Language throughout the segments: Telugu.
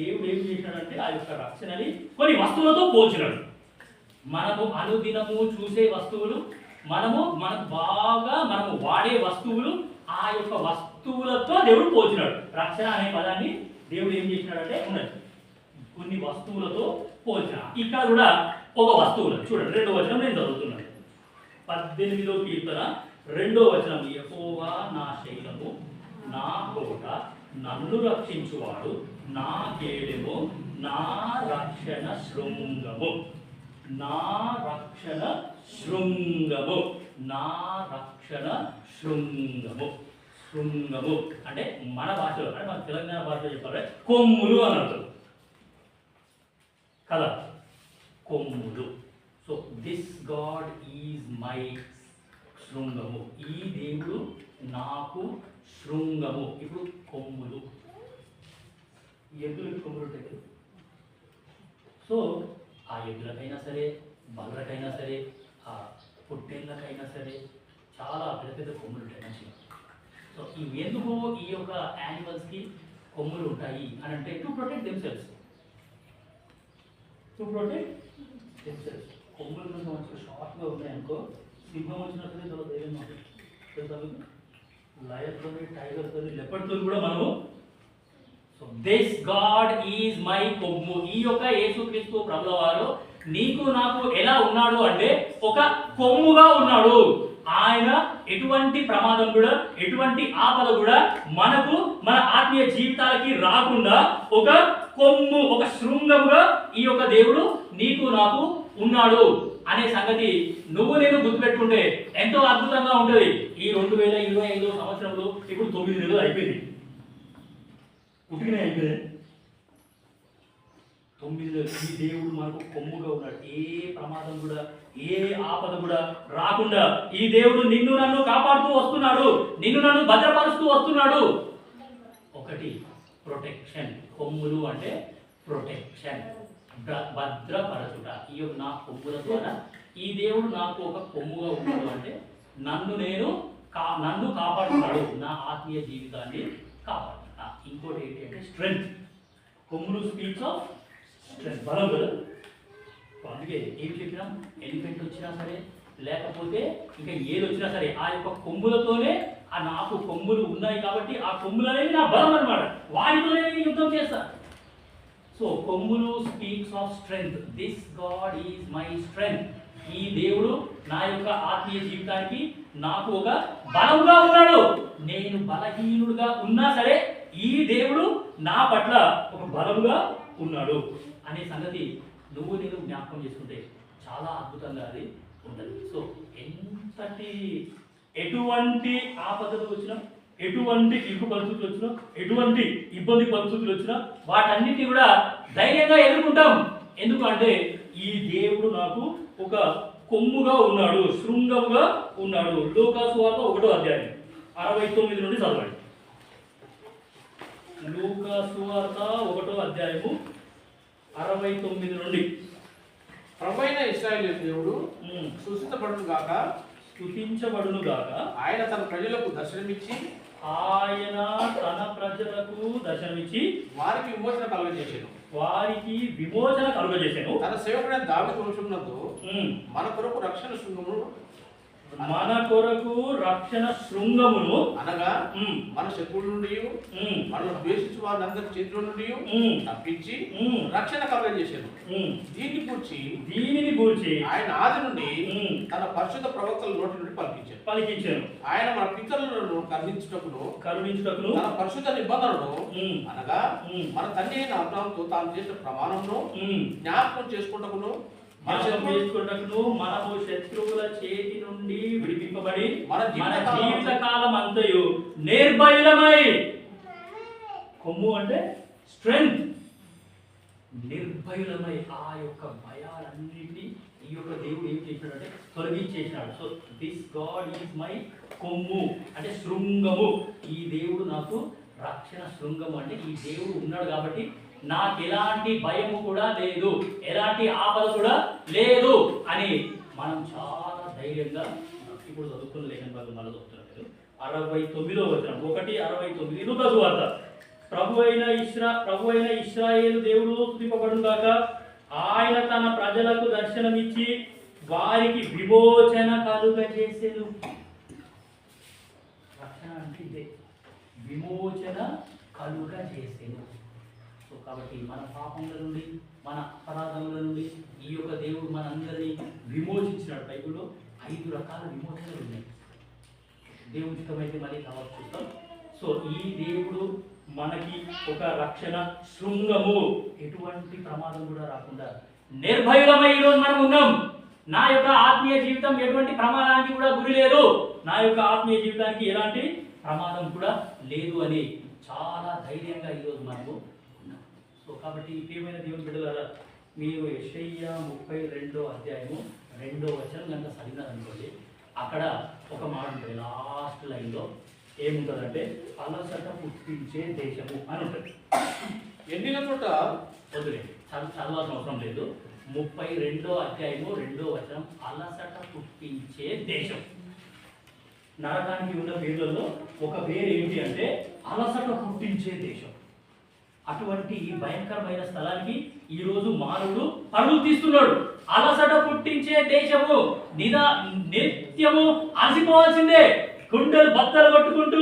దేవుడు ఏం చేసినాడంటే ఆ యొక్క రక్షణని కొన్ని వస్తువులతో పోల్చినాడు. మనము అనుదినము చూసే వస్తువులు మనము మనకు బాగా మనము వాడే వస్తువులు ఆ యొక్క వస్తువులతో దేవుడు పోల్చినాడు. రక్షణ అనే పదాన్ని దేవుడు ఏం చేసినాడంటే ఉన్నది. కొన్ని వస్తువులతో పోల్చిన. ఇక్కడ కూడా ఒక వస్తువులు చూడండి రెండో వచనం నేను చదువుతున్నాను. పద్దెనిమిదో కీర్తన రెండో వచనం యహోవా నా శైలము నా కోట నన్ను రక్షించువాడు నా కేడెము నా రక్షణ శృంగము నా రక్షణ శృంగము నా రక్షణ శృంగము శృంగము అంటే మన భాషలో అంటే మన తెలంగాణ భాషలో చెప్పాలి కొమ్ములు అని అంటారు కదా? కొమ్ములు. So this god is my శృంగము. ఈ దేవుడు నాకు శృంగము. ఇప్పుడు కొమ్ములు. ఎద్దులకి కొమ్ములు ఉంటాయి. సో ఆ ఎద్దులకైనా సరే బర్రకైనా సరే ఆ పొట్టేళ్ళకైనా సరే చాలా పెద్ద పెద్ద కొమ్ములు ఉంటాయి మంచిగా. సో ఈ ఎందుకు ఈ యొక్క యానిమల్స్కి కొమ్ములు ఉంటాయి అని అంటే to protect themselves to protect themselves కొమ్ములు కనుక మంచిగా షార్ప్గా ఉన్నాయనుకో సింహం వచ్చినట్లయితే చాలా ధైర్యం మాకు తెలుసా లయర్తో టైగర్తో లెపర్తో కూడా మనము so this god is my కొమ్ము. ఈ యొక్క యేసుక్రీస్తు ప్రభుల వారు నీకు నాకు ఎలా ఉన్నాడు అంటే ఒక కొమ్ముగా ఉన్నాడు. ఆయన ఎటువంటి ప్రమాదం కూడా ఎటువంటి ఆపద కూడా మనకు మన ఆత్మీయ జీవితాలకి రాకుండా ఒక కొమ్ము ఒక శృంగముగా ఈ యొక్క దేవుడు నీకు నాకు ఉన్నాడు అనే సంగతి నువ్వు నేను గుర్తుపెట్టుకుంటే ఎంతో అద్భుతంగా ఉంటుంది. ఈ రెండు వేల ఇరవై ఐదో సంవత్సరంలో ఇప్పుడు తొమ్మిది నెలలు అయిపోయింది. ఉతికినే అయిపోయింది. తొమ్మిది ఈ దేవుడు మనకు కొమ్ముగా ఉన్నాడు. ఏ ప్రమాదం కూడా ఏ ఆపద కూడా రాకుండా ఈ దేవుడు నిన్ను నన్ను కాపాడుతూ వస్తున్నాడు. నిన్ను నన్ను భద్రపరుస్తూ వస్తున్నాడు. ఒకటి ప్రొటెక్షన్. కొమ్ములు అంటే ప్రొటెక్షన్. భద్రపరచుట. ఈ నా కొమ్ముల ద్వారా ఈ దేవుడు నాకు ఒక కొమ్ముగా ఉన్నాడు అంటే నన్ను నేను కా నన్ను కాపాడుతున్నాడు నా ఆత్మీయ జీవితాన్ని కాపాడు. ఇంకోటి ఏంటి అంటే స్ట్రెంగ్త్ కొమ్ములు స్పీక్స్ ఆఫ్ స్ట్రెంగ్త్ బలం కదా? అందుకే ఏం చెప్పినాం ఎలిఫెంట్ వచ్చినా సరే లేకపోతే ఇంకా ఏది వచ్చినా సరే ఆ యొక్క కొమ్ములతోనే ఆ నాకు కొమ్ములు ఉన్నాయి కాబట్టి ఆ కొమ్ములు అనేవి నా బలం అన్నమాట. వాటితోనే నేను యుద్ధం చేస్తా. సో కొమ్ములు speaks of strength this god is my strength ఈ దేవుడు నా యొక్క ఆత్మీయ జీవితానికి నాకు ఒక బలంగా ఉన్నాడు. నేను బలహీనుడుగా ఉన్నా సరే ఈ దేవుడు నా పట్ల ఒక బలముగా ఉన్నాడు అనే సంగతి నువ్వు నేను జ్ఞాపకం చేసుకుంటే చాలా అద్భుతంగా అది ఉంటుంది. సో ఎంతటి ఎటువంటి ఆపదలు వచ్చినా ఎటువంటి ఇరుకు పరిస్థితులు వచ్చినా ఎటువంటి ఇబ్బంది పరిస్థితులు వచ్చినా వాటన్నిటిని కూడా ధైర్యంగా ఎదుర్కొంటాం. ఎందుకంటే ఈ దేవుడు నాకు ఒక కొమ్ముగా ఉన్నాడు శృంగముగా ఉన్నాడు. లోకాసు వార్త ఒకటో అధ్యాయం అరవై తొమ్మిది నుండి చదవండి. లూకాసు వార్త ఒకటో అధ్యాయము అరవై తొమ్మిది నుండి. ప్రభైన ఇస్రాయేల్ దేవుడు ఉమ్, సూచితపడును గాక. స్తుతించబడును గాక. ఆయన తన ప్రజలకు దర్శనమిచ్చి ఆయన తన ప్రజలకు దర్శనమిచ్చి వారికి విమోచన కలుగజేసాను. వారికి విమోచన కలుగజేశాను తన సేవకుడైన దావి వంశమునందు మన కొరకు రక్షణ శృంగమును మన కొరకు రక్షణ శృంగమును అనగా మన శత్రువుల నుండి మనల్ని ద్వేషించు వారందరి చేతుల నుండి తప్పించి రక్షణ కలుగజేసాను. ఉమ్. దీన్ని కూర్చి దీనిని గూర్చి ఆయన ఆది నుండి తన పరిశుద్ధ ప్రవక్తల నోటి నుండి పలికించారు పలికించాను ఆయన మన పితరులను కరుణించుటకును కరుణించుటకును తన పరిశుద్ధ నిబంధనను ఉమ్, అనగా మన తండ్రి అయిన అబ్రాహంతో తాను చేసిన ప్రమాణమును ఉమ్. జ్ఞాపకం చేసుకుంటకును మన మనము శత్రువుల చేతి నుండి విడిపింపబడి మన జీవిత కాలం అంతయు నిర్భయులమై. కొమ్ము అంటే స్ట్రెంగ్త్. నిర్భయులమై ఆ యొక్క భయాలన్నింటినీ ఈ యొక్క దేవుడు ఏం చేసినాడంటే తొలగించేసినాడు so this god is my కొమ్ము. అంటే శృంగము. ఈ దేవుడు నాకు రక్షణ శృంగము. అంటే ఈ దేవుడు ఉన్నాడు కాబట్టి నాకు ఎలాంటి భయము కూడా లేదు ఎలాంటి ఆపద కూడా లేదు అని మనం చాలా ధైర్యంగా ఇప్పుడు చదువుకున్న లేఖన భాగం మళ్ళీ చదువుతున్నారు అరవై తొమ్మిదో వచ్చిన ఒకటి అరవై తొమ్మిది. లూకాసు వార్త. ప్రభు అయిన ఇస్రా ప్రభు అయిన ఇస్రాయేలు దేవుడు స్థుతింపబడును కాక ఆయన తన ప్రజలకు దర్శనమిచ్చి వారికి విమోచన కలుగ చేసేది రక్షణ అంటే విమోచన కలుగ చేసేది సో కాబట్టి మన పాపముల నుండి మన అపరాధముల నుండి ఈ యొక్క దేవుడు మనందరినీ విమోచించినాడు బైబిల్లో. ఐదు రకాల విమోచనలు ఉన్నాయి. దేవుడి మళ్ళీ తర్వాత చూస్తాం సో ఈ దేవుడు మనకి ఒక రక్షణ శృంగము. ఎటువంటి ప్రమాదం కూడా రాకుండా నిర్భయులమై ఈరోజు మనం ఉన్నాం. నా యొక్క ఆత్మీయ జీవితం ఎటువంటి ప్రమాదానికి కూడా గురి లేదు. నా యొక్క ఆత్మీయ జీవితానికి ఎలాంటి ప్రమాదం కూడా లేదు అని చాలా ధైర్యంగా ఈరోజు మనము కాబట్టి ప్రియమైన దేవుని బిడ్డలారా మీరు యెషయ్య ముప్పై రెండో అధ్యాయము రెండో వచనం కనుక చదివినారనుకోండి అక్కడ ఒక మాట ఉంటుంది. లాస్ట్ లైన్లో ఏముంటుందంటే అలసట పుట్టించే దేశము అని ఉంటుంది. ఎండిన చోట వదిలే చదువు చదవాల్సిన అవసరం లేదు. ముప్పై రెండో అధ్యాయము రెండో వచనం అలసట పుట్టించే దేశం. నరకానికి ఉన్న పేర్లలో ఒక పేరు ఏంటి అంటే అలసట పుట్టించే దేశం. అటువంటి భయంకరమైన స్థలానికి ఈ రోజు మానవుడు పరుగులు తీస్తున్నాడు. అలసట పుట్టించే దేశము నిదా నిత్యము అలసిపోవాల్సిందే. గుండెలు బత్తలు కొట్టుకుంటూ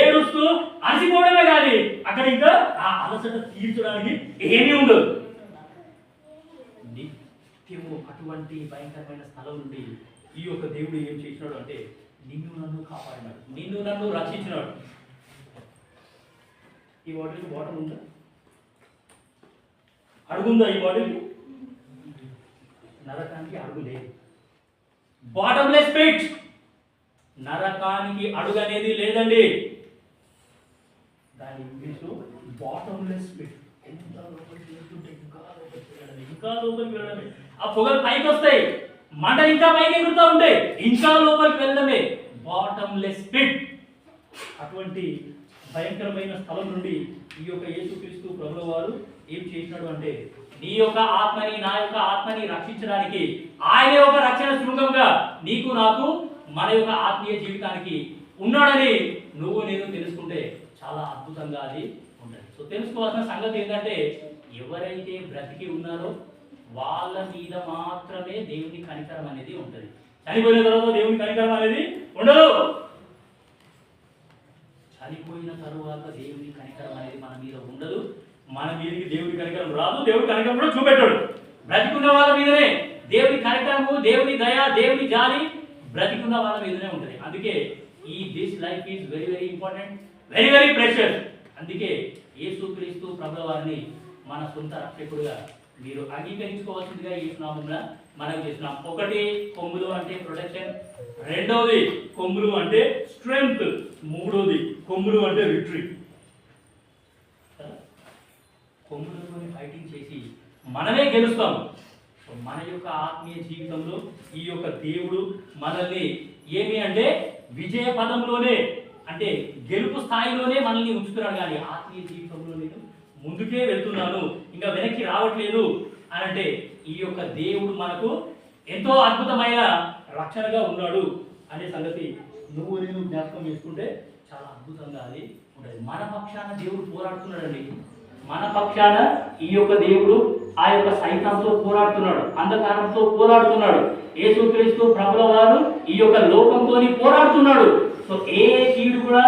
ఏడుస్తూ అలసిపోవడమే కానీ అక్కడ ఇంకా ఆ అలసట తీర్చడానికి ఏమీ ఉండదు. నిత్యము అటువంటి భయంకరమైన స్థలం నుండి ఈ యొక్క దేవుడు ఏం చేసినాడు అంటే నిన్ను నన్ను కాపాడినాడు. నిన్ను నన్ను రక్షించినాడు. ఈ బాటిల్కి వాటర్ ఉందా? అడుగుందా ఈ బాటిల్కి నరకానికి అడుగు లేదు. బాటంలెస్ పిట్ నరకానికి అడుగు అనేది లేదండి. దాని ఇంగ్లీషు బాటంలెస్ పిట్ ఎంత లోపలికి వెళ్తుంటే ఇంకా లోపలికి వెళ్ళడమే ఇంకా లోపలికి వెళ్ళడమే. ఆ పొగలు పైకి వస్తాయి. మంట ఇంకా పైకి ఎగురుతూ ఉంటాయి ఇంకా లోపలికి వెళ్ళడమే. బాటంలెస్ పిట్ అటువంటి భయంకరమైన స్థలం నుండి ఈ యొక్క యేసుక్రీస్తు ప్రభుల వారు ఏం చేసినాడు అంటే నీ యొక్క ఆత్మని నా యొక్క ఆత్మని రక్షించడానికి ఆయన యొక్క రక్షణ శృంగంగా నీకు నాకు మన యొక్క ఆత్మీయ జీవితానికి ఉన్నాడని నువ్వు నేను తెలుసుకుంటే చాలా అద్భుతంగా అది ఉంటుంది. సో తెలుసుకోవాల్సిన సంగతి ఏంటంటే ఎవరైతే బ్రతికి ఉన్నారో వాళ్ళ మీద మాత్రమే దేవుని కనికరం అనేది ఉంటుంది. చనిపోయిన తర్వాత దేవుని కనికరం అనేది ఉండదు. చనిపోయిన తరువాత దేవుని కనికరం అనేది మన మీద ఉండదు మన మీదకి దేవుడి కనికరం రాదు దేవుడి కనికరం కూడా చూపెట్టాడు. బ్రతికున్న వాళ్ళ మీదనే. దేవుని కనికరము దేవుని దయ దేవుని జాలి బ్రతికున్న వాళ్ళ మీదనే ఉంటుంది. అందుకే ఈ this life is very very important very very pressure అందుకే యేసు క్రీస్తు వారిని మన సొంత రక్షకుడుగా మీరు అంగీకరించుకోవాల్సిందిగా ఈ నామంలో మనం చేసినాం ఒకటి కొమ్ములు అంటే ప్రొటెక్షన్ రెండవది కొమ్ములు అంటే స్ట్రెంగ్త్ మూడోది కొమ్ములు అంటే విక్టరీ కొమ్ములతో ఫైటింగ్ చేసి మనమే గెలుస్తాం. మన యొక్క ఆత్మీయ జీవితంలో ఈ యొక్క దేవుడు మనల్ని ఏమి అంటే విజయ పదంలోనే అంటే గెలుపు స్థాయిలోనే మనల్ని ఉంచుతున్నాడు. కానీ ఆత్మీయ జీవితంలో నేను ముందుకే వెళ్తున్నాను. ఇంకా వెనక్కి రావట్లేదు అని అంటే ఈ యొక్క దేవుడు మనకు ఎంతో అద్భుతమైన రక్షణగా ఉన్నాడు అనే సంగతి నువ్వు నేను జ్ఞాపకం చేసుకుంటే చాలా అద్భుతంగా అది ఉంటుంది మన పక్షాన దేవుడు పోరాడుతున్నాడండి. మన పక్షాన ఈ యొక్క దేవుడు ఆ యొక్క సైతంతో పోరాడుతున్నాడు అంధకారంతో పోరాడుతున్నాడు. యేసుక్రీస్తు ప్రభుల వారు ఈ యొక్క లోకంతోని పోరాడుతున్నాడు. సో ఏ కీడు కూడా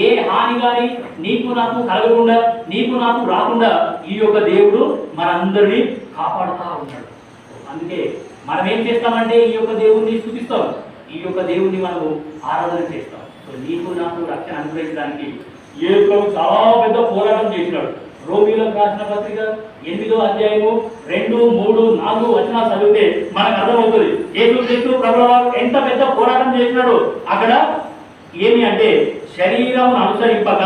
ఏ హాని కానీ నీకు నాకు కలగకుండా నీకు నాకు రాకుండా ఈ యొక్క దేవుడు మనందరినీ కాపాడుతూ ఉన్నాడు. అందుకే మనం ఏం చేస్తామంటే ఈ యొక్క దేవుణ్ణి స్థుతిస్తాం ఈ యొక్క దేవుణ్ణి మనము ఆరాధన చేస్తాం. సో నీకు నాకు రక్షణ అనుగ్రహించడానికి ఏ చాలా పెద్ద పోరాటం చేసినాడు. రోమిలకు రాసిన పత్రిక ఎనిమిదో అధ్యాయము రెండు మూడు నాలుగు వచ్చిన చదివితే మనకు అర్థమవుతుంది. ఏసు క్రీస్తు ప్రభువు ఎంత పెద్ద పోరాటం చేసినాడు. అక్కడ ఏమి అంటే శరీరం అనుసరింపక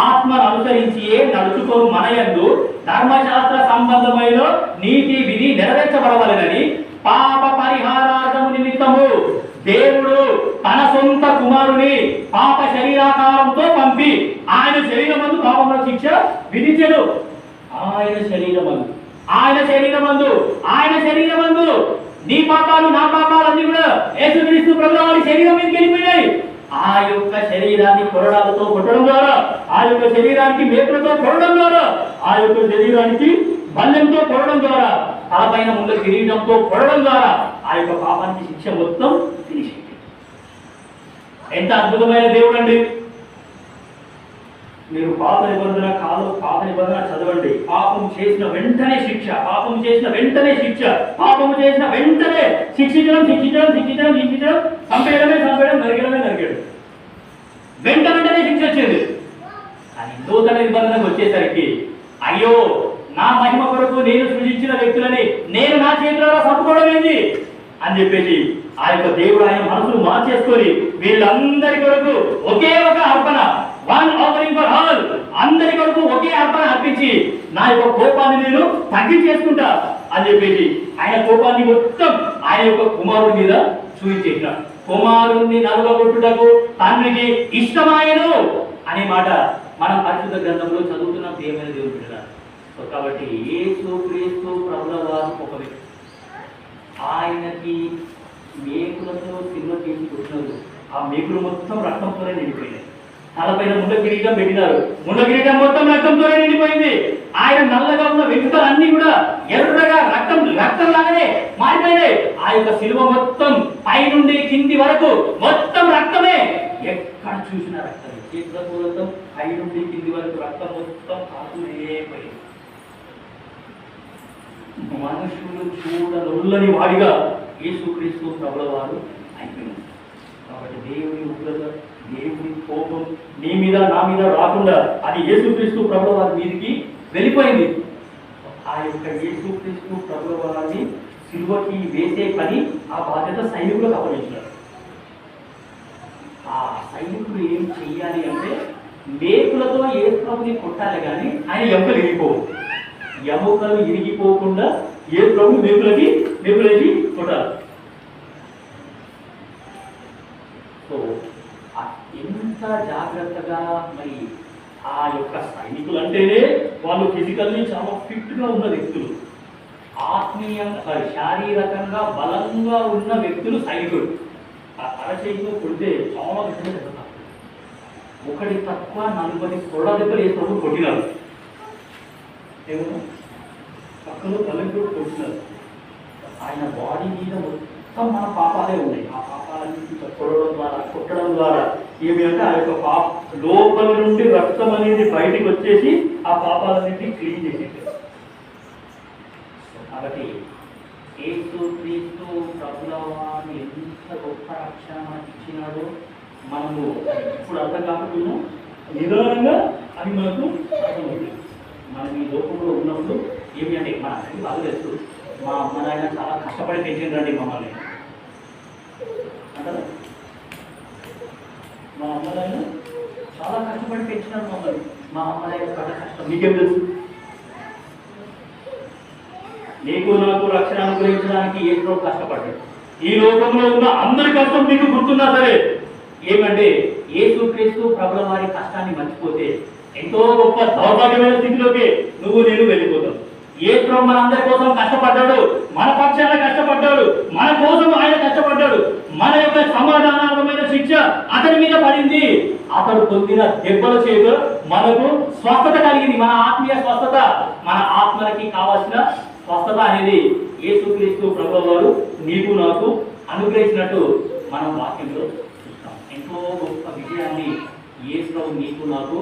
ఆత్మను అనుసరించి నడుచుకో మనయందు ధర్మశాస్త్ర సంబంధమైన నీతి విధి నెరవేర్చబడవలనని పాప పరిహారార్థము నిమిత్తము దేవుడు తన సొంత కుమారుని పాప శరీరాకారంతో పంపి ఆయన శరీరమందు పాపంలో శిక్ష విధించడు ఆయన శరీరమందు. ఆయన శరీరమందు. ఆయన శరీరమందు. నీ పాపాలు నా పాపాలన్నీ కూడా యేసుక్రీస్తు ప్రభు వారి శరీరం మీదకి వెళ్ళిపోయినాయి. ఆ యొక్క శరీరాన్ని కొరడాలతో కొట్టడం ద్వారా ఆ యొక్క శరీరానికి మేకలతో కొరడం ద్వారా ఆ యొక్క శరీరానికి బల్యంతో కొరడం ద్వారా తలపైన ముందు కిరీటంతో కొరడం ద్వారా ఆ యొక్క పాపానికి శిక్ష మొత్తం ఎంత అద్భుతమైన దేవుడు అండి మీరు పాప నిబంధన కాలు పాప నిబంధన చదవండి. పాపం చేసిన వెంటనే శిక్ష పాపం చేసిన వెంటనే శిక్ష పాపం చేసిన వెంటనే శిక్షించడం శిక్షించడం శిక్షించడం శిక్షించడం చంపేయడమే చంపేయడం నరిగడమే నరిగడం వెంట వెంటనే శిక్ష వచ్చేది. కానీ నూతన నిబంధనకు వచ్చేసరికి అయ్యో నా మహిమ కొరకు నేను సృజించిన వ్యక్తులని నేను నా చేతులలో చంపుకోవడం ఏంటి? అని చెప్పేసి ఆ యొక్క దేవుడు ఆయన మనసును మార్చేసుకొని వీళ్ళందరి కొరకు ఒకే ఒక అర్పణ. వన్ ఆఫరింగ్ ఫర్ ఆల్ అందరి కొరకు ఒకే అర్పణ అర్పించి నా యొక్క కోపాన్ని నేను తగ్గించేసుకుంటా అని చెప్పేసి ఆయన కోపాన్ని మొత్తం ఆయన యొక్క కుమారుడి మీద చూపించేసిన. కుమారుణ్ణి నలుగొట్టుటకు తండ్రికి ఇష్టమాయను అనే మాట మనం పరిశుద్ధ గ్రంథంలో చదువుతున్న ప్రియమైన దేవుడు బిడ్డ సో కాబట్టి యేసు క్రీస్తు ప్రభుల వారు ఒక వ్యక్తి. ఆయనకి మేకులతో సిల్వ చేసి కూర్చున్నారు ఆ మేకులు మొత్తం రక్తంతోనే నిండిపోయినాయి. తలపైన ముండ కిరీటం పెట్టినారు. ముండ కిరీటం మొత్తం రక్తంతోనే నిండిపోయింది. ఆయన నల్లగా ఉన్న వెంట్రుకలు అన్ని కూడా ఎర్రగా రక్తం రక్తం లాగానే మారిపోయినాయి. ఆ యొక్క సిలువ మొత్తం పై నుండి కింది వరకు మొత్తం రక్తమే. ఎక్కడ చూసిన రక్తమే. చేతుల పూలతో పై నుండి కింది వరకు రక్తం మొత్తం కాకునే పోయింది మనుషులు చూడనుల్లని వాడిగా యేసుక్రీస్తు ప్రభులవారు అయిపోయింది కాబట్టి దేవుని ఉగ్రత దేవుని కోపం నీ మీద నా మీద రాకుండా అది యేసుక్రీస్తు ప్రభుల వారి మీదకి వెళ్ళిపోయింది. ఆ యొక్క యేసుక్రీస్తు ప్రభుల వారిని సిలువకి వేసే పని ఆ బాధ్యత సైనికులకు అప్పగించారు. ఆ సైనికులు ఏం చెయ్యాలి అంటే మేకులతో ఏ ప్రభుని కొట్టాలి కానీ ఆయన ఎముకలు వెళ్ళిపోవద్దు ఎముకలు ఇరిగిపోకుండా ఏ ప్రభు మేకులకి మేకులకి కొట్టాలి. సో ఎంత జాగ్రత్తగా మరి ఆ యొక్క సైనికులు అంటేనే వాళ్ళు ఫిజికల్లీ చాలా ఫిట్గా ఉన్న వ్యక్తులు. ఆత్మీయ శారీరకంగా బలంగా ఉన్న వ్యక్తులు సైనికులు. ఆ అరచేతితో కొడితే చాలా దెబ్బలు ఒకటి తక్కువ నలుగురి కొడ దెబ్బలు ప్రభు కొట్టినారు? ఏమో పక్కన పల్లెటూరు కొట్టినారు ఆయన బాడీ మీద మొత్తం మన పాపాలే ఉన్నాయి. ఆ పాపాలన్నింటి కొట్టడం ద్వారా కొట్టడం ద్వారా ఏమిటంటే ఆ యొక్క పాప లోపల నుండి రక్తం అనేది బయటికి వచ్చేసి ఆ పాపాలన్నింటినీ క్లీన్ చేసేసారు. కాబట్టి ఏసు క్రీస్తు ప్రభులవాడు ఎంత గొప్ప రక్షణ మనకి ఇచ్చినాడో మనము ఇప్పుడు అర్థం కాకపోయినా నిదానంగా అది మనకు అర్థమవుతుంది. మనం ఈ లోకంలో ఉన్నప్పుడు ఏమి అంటే మన అందరికీ బాగా తెలుసు. మా అమ్మ నాయన చాలా కష్టపడి పెంచిండ్రండి మమ్మల్ని. అంటారా? మా అమ్మ నాయన చాలా కష్టపడి పెంచినారు మమ్మల్ని. మా అమ్మ నాయన పడ్డ కష్టం మీకేం తెలుసు? నీకు నాకు రక్షణ అనుగ్రహించడానికి ఏదో కష్టపడ్డాడు ఈ లోకంలో ఉన్న అందరి కష్టం మీకు గుర్తున్నా సరే ఏమంటే యేసుక్రీస్తు ప్రభుల వారి కష్టాన్ని మర్చిపోతే ఎంతో గొప్ప సౌభాగ్యమైన స్థితిలోకి నువ్వు నేను వెళ్ళిపోతావు ఏ ప్రభు మన అందరి కోసం కష్టపడ్డాడు మన పక్షాన కష్టపడ్డాడు మన కోసం ఆయన కష్టపడ్డాడు మన యొక్క సమాధానాత్మకమైన శిక్ష అతని మీద పడింది. అతడు పొందిన దెబ్బల చేత మనకు స్వస్థత కలిగింది. మన ఆత్మీయ స్వస్థత మన ఆత్మలకి కావాల్సిన స్వస్థత అనేది యేసుక్రీస్తు ప్రభు వారు నీకు నాకు అనుగ్రహించినట్టు మనం వాక్యంలో చూస్తాం. ఎంతో గొప్ప విజయాన్ని యేసు ప్రభు నీకు నాకు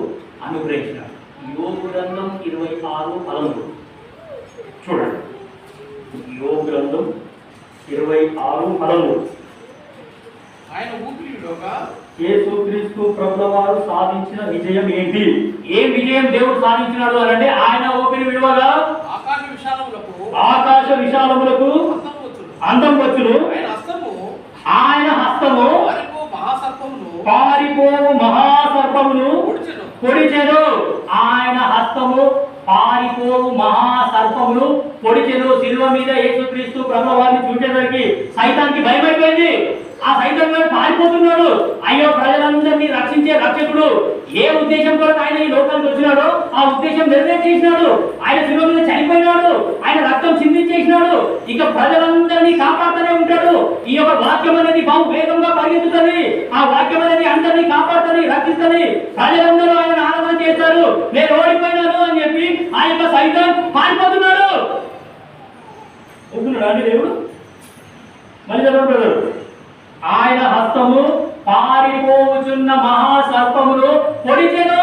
అనుగ్రహించినాడు యోగు గ్రంథం ఇరవై ఆరు పదమూడు. చూడండి. యోగు గ్రంథం ఇరవై ఆరు పదమూడు. ఆయన ఊపిరిలోగా యేసుక్రీస్తు ప్రభుల వారు సాధించిన విజయం ఏంటి? ఏ విజయం దేవుడు సాధించినాడు అని అంటే ఆయన ఓపిరి విలువగా ఆకాశ విశాలములకు ఆకాశ విశాలములకు అందం వచ్చును. ఆయన హస్తము. ఆయన హస్తము మహాసర్పమును. పొడిచెను. ఆయన హస్తము పారిపోవు మహాసర్పములు. పొడిచెను శిల్వ మీద యేసుక్రీస్తు ప్రభావాన్ని చూసేసరికి సైతానికి భయమైపోయింది. ఆ సైతం గారు పారిపోతున్నాడు. అయ్యో ప్రజలందరినీ రక్షించే రక్షకుడు ఏ ఉద్దేశం కొరకు ఆయన ఈ లోకానికి వచ్చినాడో ఆ ఉద్దేశం నెరవేర్చేసినాడు. ఆయన శిలువ మీద చనిపోయినాడు. ఆయన రక్తం చిందించేసినాడు. ఇక ప్రజలందరినీ కాపాడుతూనే ఉంటాడు. ఈ యొక్క వాక్యం అనేది బహు వేగంగా పరిగెత్తుతుంది. ఆ వాక్యం అనేది అందరినీ కాపాడుతుంది రక్షిస్తుంది ప్రజలందరూ ఆయన ఆరాధన చేస్తారు. నేను ఓడిపోయినాను అని చెప్పి ఆ యొక్క సైతం పారిపోతున్నాడు. ఒప్పుకున్నాడు దేవుడు? మళ్ళీ చెప్పండి ఆయన హస్తము పారిపోచున్న మహాసర్పమును పొడిచెను.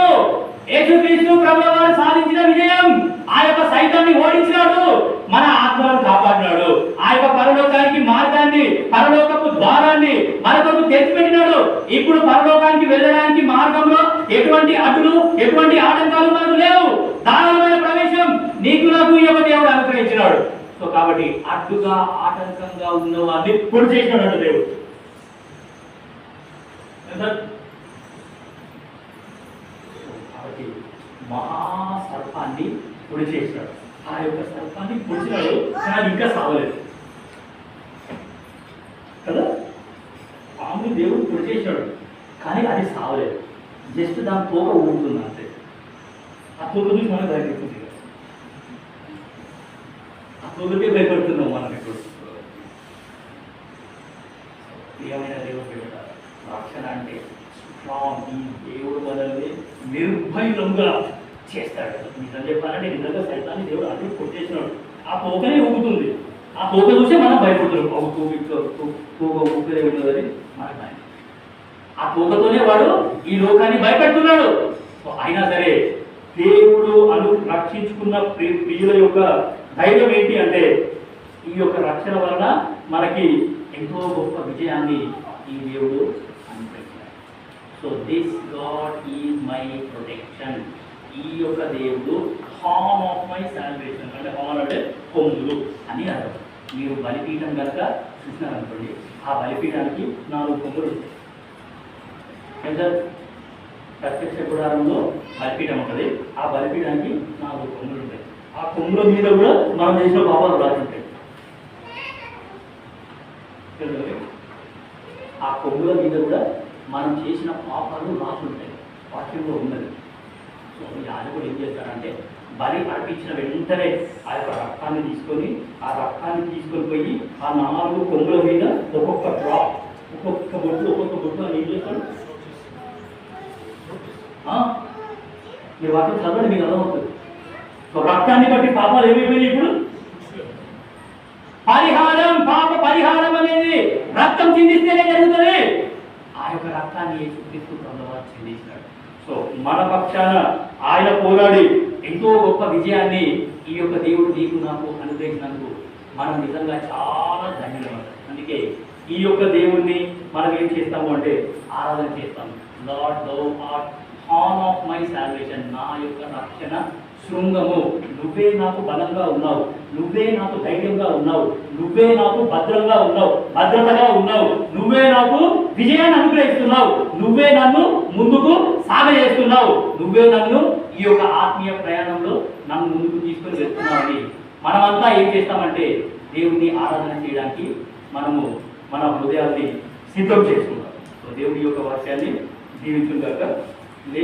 యేసుక్రీస్తు ప్రభుల వారు సాధించిన విజయం. ఆ యొక్క సైతాన్ని ఓడించినాడు. మన ఆత్మను కాపాడినాడు. ఆ యొక్క పరలోకానికి మార్గాన్ని పరలోకపు ద్వారాన్ని మనకు తెచ్చిపెట్టినాడు. ఇప్పుడు పరలోకానికి వెళ్ళడానికి మార్గంలో ఎటువంటి అడ్డులు ఎటువంటి ఆటంకాలు మనకు లేవు. ధారాళమైన ప్రవేశం నీకు నాకు ఈ యొక్క దేవుడు అనుగ్రహించినాడు. సో కాబట్టి అడ్డుగా ఆటంకంగా ఉన్న వారిని పొడి చేసినాడు దేవుడు. ఎంత? కాబట్టి మహాసర్పాన్ని పొడి చేసినాడు ఆ యొక్క సర్పాన్ని పొడిచినాడు కానీ ఇంకా సావలేదు. కదా? పాముని దేవుడు పొడి చేశాడు కానీ అది సావలేదు. జస్ట్ దాని తోక ఊడుతుంది అంతే. ఆ తోక చూసి మనకు భయపడుతుంది ఆ తోకకే భయపడుతున్నాం మనం ఇప్పుడు. ప్రియమైన దేవుడు బిడ్డ అంటే స్ట్రాంగ్ దేవుడు మనల్ని నిర్భయంగా చేస్తాడు. నిజం చెప్పాలంటే నిజంగా సైతాన్ని దేవుడు అన్ని కొట్టేసినాడు. ఆ పోకనే ఊగుతుంది. ఆ పోక చూస్తే మనం భయపడుతున్నాం. ఒక తోక ఇట్లా తూ- తోక ఊపిరే ఉన్నదని భయం. ఆ తోకతోనే వాడు ఈ లోకాన్ని భయపెడుతున్నాడు. అయినా సరే దేవుడు అను రక్షించుకున్న ప్రియుల యొక్క ధైర్యం ఏంటి అంటే ఈ యొక్క రక్షణ వలన మనకి ఎంతో గొప్ప విజయాన్ని ఈ దేవుడు so this god is my protection ఈ యొక్క దేవుడు హామ్ ఆఫ్ మై సాల్వేషన్ అంటే హార్న్ అంటే కొమ్ములు అని అర్థం. మీరు బలిపీఠం కనుక చూసినారనుకోండి ఆ బలిపీఠానికి నాలుగు కొమ్ములు ఉంటాయి. ఎంత? ప్రత్యక్ష గుడారంలో బలిపీఠం ఉంటుంది. ఆ బలిపీఠానికి నాలుగు కొమ్ములు ఉంటాయి. ఆ కొమ్ముల మీద కూడా మనం చేసిన పాపాలు రాసి ఉంటాయి. ఆ కొమ్ముల మీద కూడా మనం చేసిన పాపాలు రాసి ఉంటాయి వాక్యంలో ఉన్నది సో యాజకుడు ఏం చేస్తాడంటే బలి అర్పించిన వెంటనే ఆ యొక్క రక్తాన్ని తీసుకొని ఆ రక్తాన్ని తీసుకొని పోయి ఆ నాలుగు కొమ్ముల మీద ఒక్కొక్క డ్రాప్ ఒక్కొక్క బొట్టు ఒక్కొక్క బొట్టు అని ఏం చేస్తాడు? మీరు వాక్యం చదవండి మీకు అర్థమవుతుంది. సో రక్తాన్ని బట్టి పాపాలు ఏమైపోయినాయి ఇప్పుడు? పరిహారం పాప పరిహారం అనేది రక్తం చిందిస్తేనే జరుగుతుంది. యొక్క రక్తాన్ని యేసుక్రీస్తు ప్రభువారు చిందించినాడు సో మన పక్షాన ఆయన పోరాడి ఎంతో గొప్ప విజయాన్ని ఈ యొక్క దేవుడు నీకు నాకు అనుగ్రహించినందుకు మనం నిజంగా చాలా ధన్యవాదాలు. అందుకే ఈ యొక్క దేవుణ్ణి మనం ఏం చేస్తాము అంటే ఆరాధన చేస్తాము. Lord thou art horn of my salvation నా యొక్క రక్షణ శృంగము. నువ్వే నాకు బలంగా ఉన్నావు. నువ్వే నాకు ధైర్యంగా ఉన్నావు. నువ్వే నాకు భద్రంగా ఉన్నావు. భద్రతగా ఉన్నావు. నువ్వే నాకు విజయాన్ని అనుగ్రహిస్తున్నావు. నువ్వే నన్ను ముందుకు సాగజేస్తున్నావు. నువ్వే నన్ను ఈ యొక్క ఆత్మీయ ప్రయాణంలో నన్ను ముందుకు తీసుకొని వెళ్తున్నావని మనమంతా ఏం చేస్తామంటే దేవుని ఆరాధన చేయడానికి మనము మన హృదయాన్ని సిద్ధం చేసుకుంటాం. సో యొక్క వాక్యాన్ని దీవించుగాక లే